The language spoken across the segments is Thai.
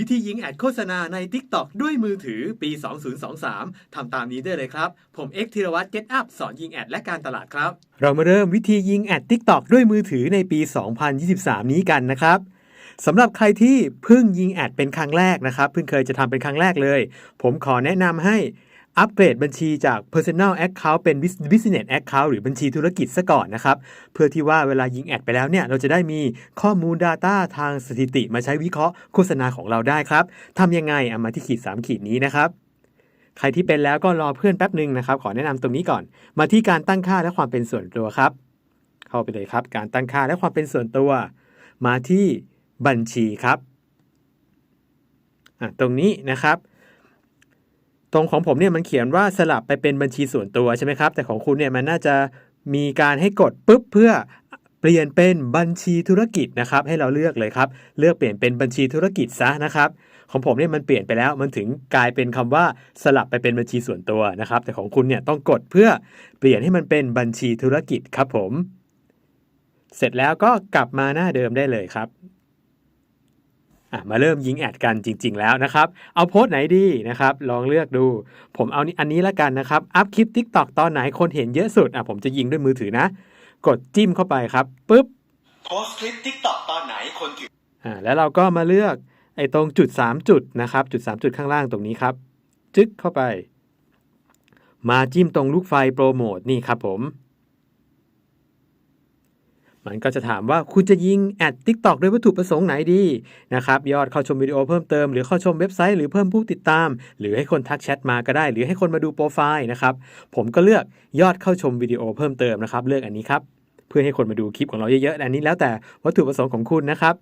วิธียิงแอดโฆษณาใน TikTok ด้วยมือถือปี 2023 ทำตามนี้ได้เลยครับ ผมเอ็กธีรวัตรเก็ตอัพสอนยิงแอดและการตลาดครับ เรามาเริ่มวิธียิงแอด TikTok ด้วยมือถือในปี 2023 นี้กันนะครับสำหรับใครที่เพิ่งยิงแอดเป็นครั้งแรกนะครับ เพิ่งเคยจะทำเป็นครั้งแรกเลย ผมขอแนะนำให้ อัปเกรดบัญชีจาก Personal Account เป็น Business Account หรือบัญชีธุรกิจซะก่อนนะครับ เพื่อที่ว่าเวลายิงแอดไปแล้วเนี่ย เราจะได้มีข้อมูล Data ทางสถิติมาใช้วิเคราะห์โฆษณาของเราได้ครับทำยังไงเอามาที่ขีด 3 ขีดนี้นะครับใครที่เป็นแล้วก็รอเพื่อนแป๊บหนึ่งนะครับ ขอแนะนำตรงนี้ก่อน มาที่การตั้งค่าและความเป็นส่วนตัวครับ เข้าไปเลยครับ การตั้งค่าและความเป็นส่วนตัว มาที่บัญชีครับตรงนี้นะครับ รงของผมเนี่ยมันเขียนว่าสลับไปเป็นบัญชีส่วนตัวใช่ไหมครับ แต่ของคุณเนี่ยมันน่าจะมีการให้กดปุ๊บเพื่อเปลี่ยนเป็นบัญชีธุรกิจนะครับ ให้เราเลือกเลยครับ เลือกเปลี่ยนเป็นบัญชีธุรกิจซะนะครับ ของผมเนี่ยมันเปลี่ยนไปแล้วมันถึงกลายเป็นคำว่าสลับไปเป็นบัญชีส่วนตัวนะครับ แต่ของคุณเนี่ยต้องกดเพื่อเปลี่ยนให้มันเป็นบัญชีธุรกิจครับผม เสร็จแล้วก็กลับมาหน้าเดิมได้เลยครับ มาเริ่มยิงแอดกันจริง ๆ แล้วนะครับ เอาโพสต์ไหนดีนะครับ ลองเลือกดู ผมเอาอันนี้ละกันนะครับ อัพคลิป TikTok ตอนไหนคนเห็นเยอะสุดอะผมจะยิงด้วยมือถือนะ กดจิ้มเข้าไปครับปุ๊บโพสต์คลิป TikTok ตอนไหนคนถืออ่าแล้วเราก็มาเลือกไอ้ตรงจุด 3 จุดนะครับ จุด 3 จุดข้างล่างตรงนี้ครับ จึ๊กเข้าไป มาจิ้มตรงลูกไฟโปรโมทนี่ครับผม มันก็จะถามว่าคุณจะยิงแอด TikTok ด้วยวัตถุประสงค์ไหนดีนะครับยอดเข้าชมวิดีโอเพิ่มเติมหรือเข้าชมเว็บไซต์หรือเพิ่มผู้ติดตาม หรือให้คนทักแชทมาก็ได้ หรือให้คนมาดูโปรไฟล์นะครับผมก็เลือกยอดเข้าชมวิดีโอเพิ่มเติมนะครับเลือกอันนี้ครับเพื่อให้คนมาดูคลิปของเราเยอะๆอันนี้แล้วแต่วัตถุประสงค์ของคุณนะครับ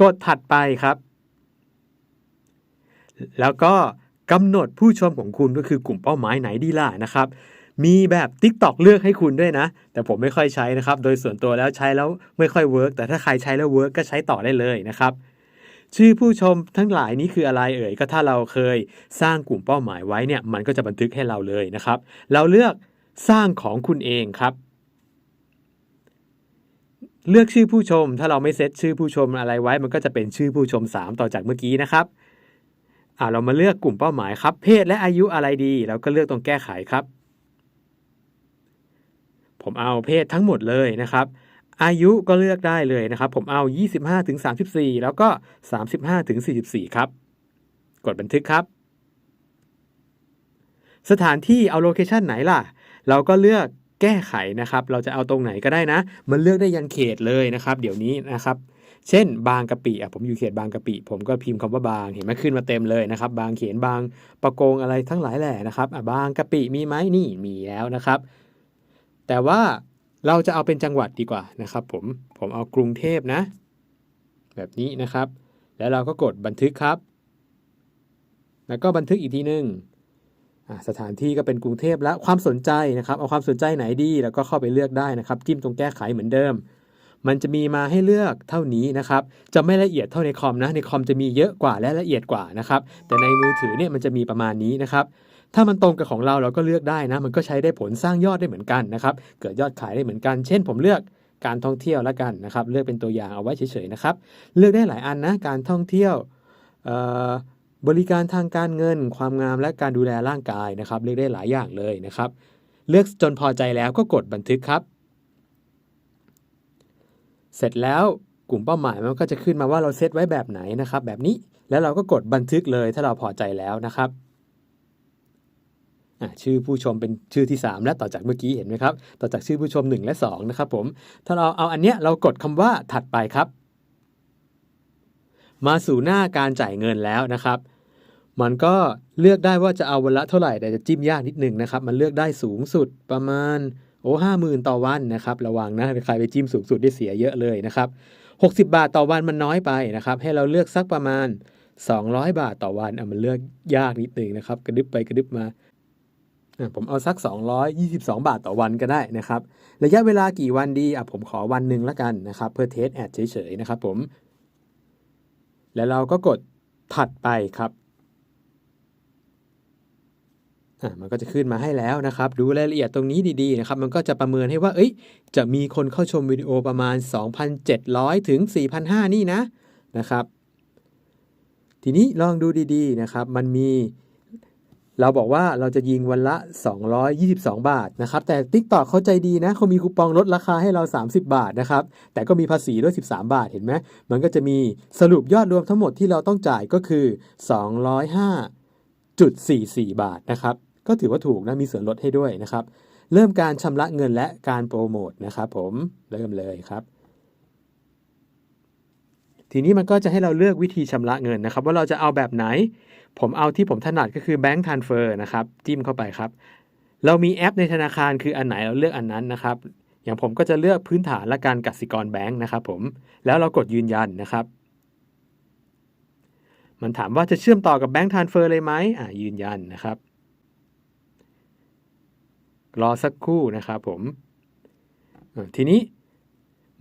กดถัดไปครับ แล้วก็กำหนดผู้ชมของคุณก็คือกลุ่มเป้าหมายไหนดีล่ะนะครับ มีแบบ TikTok เลือกให้คุณด้วยนะ แต่ผมไม่ค่อยใช้นะครับ โดยส่วนตัวแล้วใช้แล้วไม่ค่อยเวิร์กแต่ถ้าใครใช้แล้วเวิร์กก็ใช้ต่อได้เลยนะครับ ชื่อผู้ชมทั้งหลายนี้คืออะไรเอ่ยก็ถ้าเราเคยสร้างกลุ่มเป้าหมายไว้เนี่ยมันก็จะบันทึกให้เราเลยนะครับ เราเลือกสร้างของคุณเองครับเลือกชื่อผู้ชม ถ้าเราไม่เซตชื่อผู้ชมอะไรไว้ มันก็จะเป็นชื่อผู้ชม 3 ต่อจากเมื่อกี้นะครับอ่าเรามาเลือกกลุ่มเป้าหมายครับ เพศและอายุอะไรดี เราก็เลือกตรงแก้ไขครับ ผมเอาเพศทั้งหมดเลยนะครับ อายุก็เลือกได้เลยนะครับ ผมเอา 25ถึง34 แล้วก็ 35ถึง44 ครับ กดบันทึกครับ สถานที่เอาโลเคชันไหนล่ะ เราก็เลือกแก้ไขนะครับ เราจะเอาตรงไหนก็ได้นะ มันเลือกได้ยันเขตเลยนะครับ เดี๋ยวนี้นะครับ เช่น บางกะปิอะผมอยู่เขตบางกะปิ ผมก็พิมพ์คำว่าบางเห็นไหมขึ้นมาเต็มเลยนะครับ บางเขนบางประโกงอะไรทั้งหลายแหล่นะครับอะบางกะปิมีไหมนี่มีแล้วนะครับ แต่ว่าเราจะเอาเป็นจังหวัดดีกว่านะครับผม ผมเอากรุงเทพนะ แบบนี้นะครับ แล้วเราก็กดบันทึกครับ แล้วก็บันทึกอีกทีหนึ่งสถานที่ก็เป็นกรุงเทพแล้วความสนใจนะครับ เอาความสนใจไหนดีแล้วก็เข้าไปเลือกได้นะครับ จิ้มตรงแก้ไขเหมือนเดิม มันจะมีมาให้เลือกเท่านี้นะครับ จะไม่ละเอียดเท่าในคอมนะ ในคอมจะมีเยอะกว่าและละเอียดกว่านะครับ แต่ในมือถือเนี่ยมันจะมีประมาณนี้นะครับ ถ้ามันตรงกับของเราเราก็เลือกได้นะ มันก็ใช้ได้ผลสร้างยอดได้เหมือนกันนะครับ เกิดยอดขายได้เหมือนกัน เช่น ผมเลือกการท่องเที่ยวแล้วกันนะครับ เลือกเป็นตัวอย่างเอาไว้เฉยๆนะครับ เลือกได้หลายอันนะ การท่องเที่ยวเอ่อบริการทางการเงิน ความงามและการดูแลร่างกายนะครับ เลือกได้หลายอย่างเลยนะครับ เลือกจนพอใจแล้วก็กดบันทึกครับ เสร็จแล้วกลุ่มเป้าหมายมันก็จะขึ้นมาว่าเราเซตไว้แบบไหนนะครับ แบบนี้แล้วเราก็กดบันทึกเลยถ้าเราพอใจแล้วนะครับ ชื่อผู้ชมเป็นชื่อที่ 3 และต่อจากเมื่อกี้เห็นไหมครับ ต่อจากชื่อผู้ชม 1 และ 2 นะครับผม ถ้าเราเอาอันเนี้ยเรากดคำว่าถัดไปครับ มาสู่หน้าการจ่ายเงินแล้วนะครับ มันก็เลือกได้ว่าจะเอาวันละเท่าไหร่แต่จะจิ้มยากนิดหนึ่งนะครับ มันเลือกได้สูงสุดประมาณโอ้ห้าหมื่นต่อวันนะครับระวังนะใครไปจิ้มสูงสุดได้เสียเยอะเลยนะครับ60 บาทต่อวันมันน้อยไปนะครับ ให้เราเลือกสักประมาณ 200 บาทต่อวันอะมันเลือกยากนิดหนึ่งนะครับ กระดึบไปกระดึบมา ผมเอาสัก 222 บาทต่อวันก็ได้นะครับ ระยะเวลากี่วันดีอะผมขอวันหนึ่งละกันนะครับ เพื่อเทสแอดเฉยๆนะครับผม แล้วเราก็กดถัดไปครับอะมันก็จะขึ้นมาให้แล้วนะครับ ดูรายละเอียดตรงนี้ดีๆนะครับ มันก็จะประเมินให้ว่า เอ้ย จะมีคนเข้าชมวิดีโอประมาณ 2,700 ถึง 4,500 นี่นะนะครับททีนี้ลองดูดีๆนะครับ มันมี เราบอกว่าเราจะยิงวันละ 222 บาทนะครับ แต่ TikTok เขาใจดีนะเขามีคูปองลดราคาให้เรา 30 บาทนะครับ แต่ก็มีภาษีด้วย 13 บาทเห็นไหม มันก็จะมีสรุปยอดรวมทั้งหมดที่เราต้องจ่ายก็คือ 205.44 บาทนะครับ ก็ถือว่าถูกนะ มีส่วนลดให้ด้วยนะครับ เริ่มการชำระเงินและการโปรโมทนะครับผม เริ่มเลยครับ ทีนี้มันก็จะให้เราเลือกวิธีชำระเงินนะครับ ว่าเราจะเอาแบบไหน ผมเอาที่ผมถนัดก็คือ Bank Transfer นะครับ จิ้มเข้าไปครับ เรามีแอปในธนาคารคืออันไหนเราเลือกอันนั้นนะครับ อย่างผมก็จะเลือกพื้นฐานและการกสิกรแบงค์นะครับผมแล้วเรากดยืนยันนะครับ มันถามว่าจะเชื่อมต่อกับ Bank Transfer เลยไหมอ่ายืนยันนะครับรอสักครู่นะครับผมทีนี้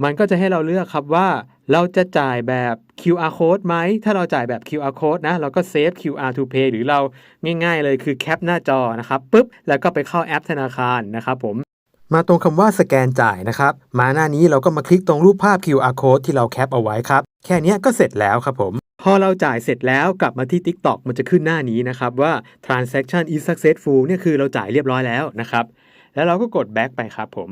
มันก็จะให้เราเลือกครับว่า เราจะจ่ายแบบ QR code ไหม ถ้าเราจ่ายแบบ QR code นะ เราก็เซฟ QR to pay หรือเราง่าย ๆ เลยคือแคปหน้าจอนะครับปุ๊บ แล้วก็ไปเข้าแอปธนาคารนะครับผม มาตรงคำว่าสแกนจ่ายนะครับ มาหน้านี้เราก็มาคลิกตรงรูปภาพ QR code ที่เราแคปเอาไว้ครับ แค่เนี้ยก็เสร็จแล้วครับผมพอเราจ่ายเสร็จแล้วกลับมาที่ TikTok มันจะขึ้นหน้านี้นะครับว่า transaction is successful เนี่ยคือเราจ่ายเรียบร้อยแล้วนะครับ แล้วเราก็กด back ไปครับผม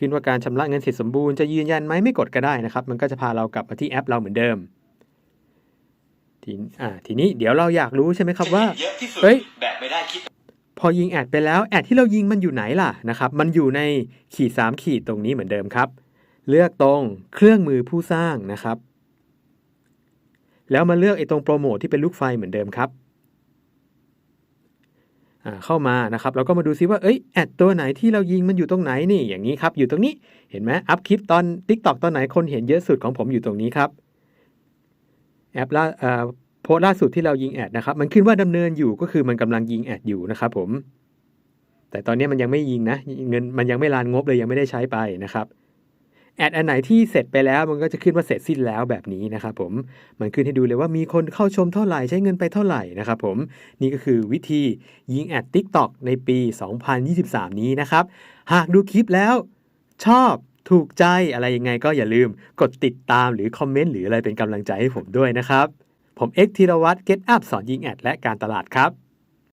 ขึ้นว่าการชำระเงินเสร็จสมบูรณ์จะยืนยันไหมไม่กดก็ได้นะครับ มันก็จะพาเรากลับมาที่แอปเราเหมือนเดิมทีอ่าทีนี้เดี๋ยวเราอยากรู้ใช่ไหมครับว่าเยอะที่สุดเอ้ยแบบไม่ได้คิดพอยิงแอดไปแล้วแอดที่เรายิงมันอยู่ไหนล่ะนะครับมันอยู่ในขีด 3 ขีดตรงนี้เหมือนเดิมครับ เลือกตรงเครื่องมือผู้สร้างนะครับ แล้วมาเลือกไอ้ตรงโปรโมทที่เป็นลูกไฟเหมือนเดิมครับอ่า เข้ามานะครับเราก็มาดูซิว่าเอ้ยแอดตัวไหนที่เรายิงมันอยู่ตรงไหนนี่อย่างนี้ครับอยู่ตรงนี้เห็นไหมอัพคลิปตอน TikTok ตอนไหนคนเห็นเยอะสุดของผมอยู่ตรงนี้ครับแอปล่าเอ่อโพสล่าสุดที่เรายิงแอดนะครับมันขึ้นว่าดำเนินอยู่ก็คือมันกำลังยิงแอดอยู่นะครับผมแต่ตอนนี้มันยังไม่ยิงนะเงินมันยังไม่ลานงบเลยยังไม่ได้ใช้ไปนะครับ แอดอันไหนที่เสร็จไปแล้วมันก็จะขึ้นว่าเสร็จสิ้นแล้วแบบนี้นะครับผมมันขึ้นให้ดูเลยว่ามีคนเข้าชมเท่าไหร่ใช้เงินไปเท่าไหร่นะครับผมนี่ก็คือวิธียิงแอด TikTok ในปี 2023 นี้นะครับ หากดูคลิปแล้วชอบถูกใจอะไรยังไงก็อย่าลืมกดติดตามหรือคอมเมนต์หรืออะไรเป็นกำลังใจให้ผมด้วยนะครับ ผมเอ็กธีรวัตร Get Up สอนยิงแอดและการตลาดครับ